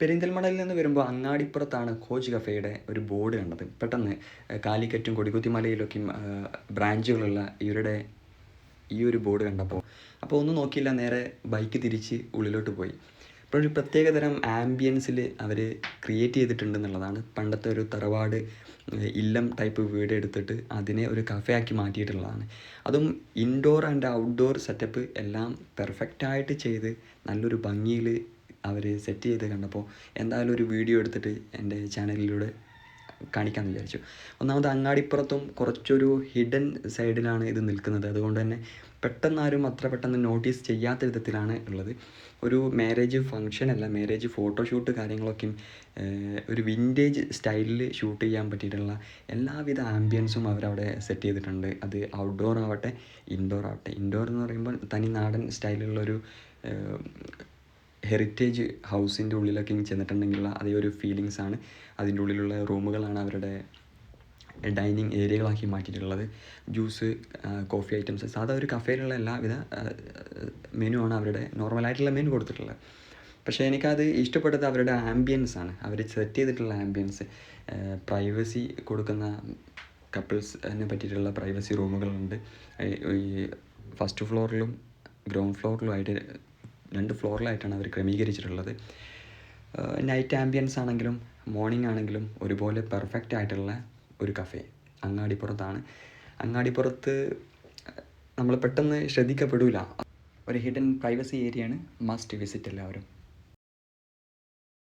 പെരിന്തൽമണ്ണയിൽ നിന്ന് വരുമ്പോൾ അങ്ങാടിപ്പുറത്താണ് കോച്ച് കഫേയുടെ ഒരു ബോർഡ് കണ്ടത്. പെട്ടെന്ന് കാലിക്കറ്റും കൊടികുത്തിമലയിലൊക്കെയും ബ്രാഞ്ചുകളുള്ള ഇവരുടെ ഈ ഒരു ബോർഡ് കണ്ടപ്പോൾ. അപ്പോൾ ഒന്നും നോക്കിയില്ല നേരെ ബൈക്ക് തിരിച്ച് ഉള്ളിലോട്ട് പോയി. അപ്പോൾ ഒരു പ്രത്യേകതരം ആംബിയൻസിൽ അവർ ക്രിയേറ്റ് ചെയ്തിട്ടുണ്ട് എന്നുള്ളതാണ്. പണ്ടത്തെ ഒരു തറവാട് ഇല്ലം ടൈപ്പ് വീട് എടുത്തിട്ട് അതിനെ ഒരു കഫേ ആക്കി മാറ്റിയിട്ടുള്ളതാണ്. അതും ഇൻഡോർ ആൻഡ് ഔട്ട്ഡോർ സെറ്റപ്പ് എല്ലാം പെർഫെക്റ്റായിട്ട് ചെയ്ത് നല്ലൊരു ഭംഗിയിൽ അവർ സെറ്റ് ചെയ്ത് കണ്ടപ്പോൾ എന്തായാലും ഒരു വീഡിയോ എടുത്തിട്ട് എന്റെ ചാനലിലൂടെ കാണിക്കാമെന്ന് വിചാരിച്ചു. ഒന്നാമത് അങ്ങാടിപ്പുറത്തും കുറച്ചൊരു ഹിഡൻ സൈഡിലാണ് ഇത് നിൽക്കുന്നത്. അതുകൊണ്ട് തന്നെ പെട്ടെന്ന് ആരും അത്ര പെട്ടെന്ന് നോട്ടീസ് ചെയ്യാത്ത വിധത്തിലാണ് ഉള്ളത്. ഒരു മാരേജ് ഫങ്ഷൻ അല്ല മാരേജ് ഫോട്ടോഷൂട്ട് കാര്യങ്ങളൊക്കെയും ഒരു വിന്റേജ് സ്റ്റൈലിൽ ഷൂട്ട് ചെയ്യാൻ പറ്റിയിട്ടുള്ള എല്ലാവിധ ആംബിയൻസും അവരവിടെ സെറ്റ് ചെയ്തിട്ടുണ്ട്. അത് ഔട്ട്ഡോർ ആവട്ടെ ഇൻഡോർ ആവട്ടെ. ഇൻഡോർ എന്ന് പറയുമ്പോൾ തനി നാടൻ സ്റ്റൈലിലുള്ളൊരു ഹെറിറ്റേജ് ഹൗസിന്റെ ഉള്ളിലൊക്കെ ഇനി ചെന്നിട്ടുണ്ടെങ്കിലുള്ള അതേ ഒരു ഫീലിങ്സ് ആണ്. അതിന്റെ ഉള്ളിലുള്ള റൂമുകളാണ് അവരുടെ ഡൈനിങ് ഏരിയകളാക്കി മാറ്റിയിട്ടുള്ളത്. ജ്യൂസ് കോഫി ഐറ്റംസ് സാധാ ഒരു കഫേയിലുള്ള എല്ലാവിധ മെനു ആണ് അവരുടെ നോർമലായിട്ടുള്ള മെനു കൊടുത്തിട്ടുള്ളത്. പക്ഷേ എനിക്കത് ഇഷ്ടപ്പെട്ടത് അവരുടെ ആംബിയൻസ് ആണ്. അവർ സെറ്റ് ചെയ്തിട്ടുള്ള ആംബിയൻസ് പ്രൈവസി കൊടുക്കുന്ന കപ്പിൾസിനെ പറ്റിയിട്ടുള്ള പ്രൈവസി റൂമുകളുണ്ട് ഈ- ഫസ്റ്റ് ഫ്ലോറിലും ഗ്രൗണ്ട് ഫ്ലോറിലുമായിട്ട് രണ്ട് ഫ്ലോറിലായിട്ടാണ് അവർ ക്രമീകരിച്ചിട്ടുള്ളത്. നൈറ്റ് ആംബിയൻസ് ആണെങ്കിലും മോർണിംഗ് ആണെങ്കിലും ഒരുപോലെ പെർഫെക്റ്റ് ആയിട്ടുള്ള ഒരു കഫേ അങ്ങാടിപ്പുറത്താണ്. അങ്ങാടിപ്പുറത്ത് നമ്മൾ പെട്ടെന്ന് ശ്രദ്ധിക്കപ്പെടില്ല ഒരു ഹിഡൻ പ്രൈവസി ഏരിയയാണ് മസ്റ്റ് വിസിറ്റ് എല്ലാവരും.